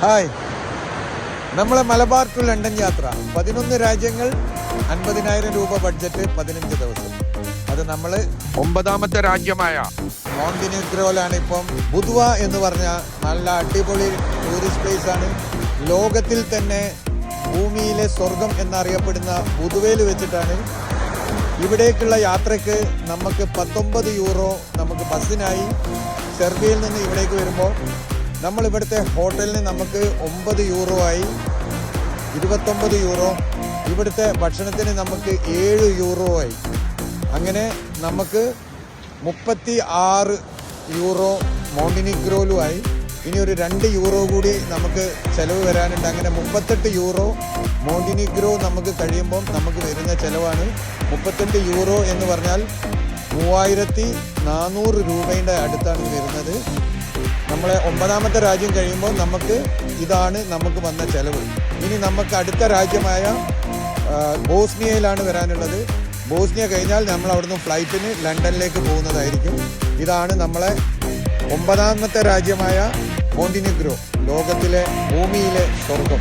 Hi. നമ്മളെ Malabar to London യാത്ര. പതിനൊന്ന് രാജ്യങ്ങൾ അൻപതിനായിരം രൂപ ബഡ്ജറ്റ് പതിനഞ്ച് ദിവസം. അത് നമ്മൾ ഒമ്പതാമത്തെ രാജ്യമായ മോണ്ടിനിഗ്രോയിലാണ് ഇപ്പം ബുധുവ എന്ന് പറഞ്ഞ നല്ല അടിപൊളി ടൂറിസ്റ്റ് പ്ലേസ് ആണ്. ലോകത്തിൽ തന്നെ ഭൂമിയിലെ സ്വർഗം എന്നറിയപ്പെടുന്ന ബുധുവയിൽ വെച്ചിട്ടാണ്. ഇവിടേക്കുള്ള യാത്രയ്ക്ക് നമുക്ക് പത്തൊമ്പത് യൂറോ നമുക്ക് ബസ്സിനായി സെർബിയയിൽ നിന്ന് ഇവിടേക്ക് വരുമ്പോൾ നമ്മൾ ഇവിടുത്തെ ഹോട്ടലിന് നമുക്ക് ഒമ്പത് യൂറോ ആയി ഇരുപത്തൊമ്പത് യൂറോ. ഇവിടുത്തെ ഭക്ഷണത്തിന് നമുക്ക് ഏഴ് യൂറോ ആയി. അങ്ങനെ നമുക്ക് മുപ്പത്തി ആറ് യൂറോ മോണ്ടിനിഗ്രോയിലുമായി ഇനി ഒരു രണ്ട് യൂറോ കൂടി നമുക്ക് ചിലവ് വരാനുണ്ട്. അങ്ങനെ മുപ്പത്തെട്ട് യൂറോ മോണ്ടിനിഗ്രോ നമുക്ക് കഴിയുമ്പം നമുക്ക് വരുന്ന ചിലവാണ് മുപ്പത്തെട്ട് യൂറോ എന്ന് പറഞ്ഞാൽ മൂവായിരത്തി നാനൂറ് രൂപയുടെ അടുത്താണ് വരുന്നത്. നമ്മളെ ഒമ്പതാമത്തെ രാജ്യം കഴിയുമ്പോൾ നമുക്ക് ഇതാണ് നമുക്ക് വന്ന ചെലവ്. ഇനി നമുക്ക് അടുത്ത രാജ്യമായ ബോസ്നിയയിലാണ് വരാനുള്ളത്. ബോസ്നിയ കഴിഞ്ഞാൽ നമ്മൾ അവിടുന്ന് ഫ്ലൈറ്റിന് ലണ്ടനിലേക്ക് പോകുന്നതായിരിക്കും. ഇതാണ് നമ്മളെ ഒമ്പതാമത്തെ രാജ്യമായ മോണ്ടിനിഗ്രോ ലോകത്തിലെ ഭൂമിയിലെ സ്വർഗം.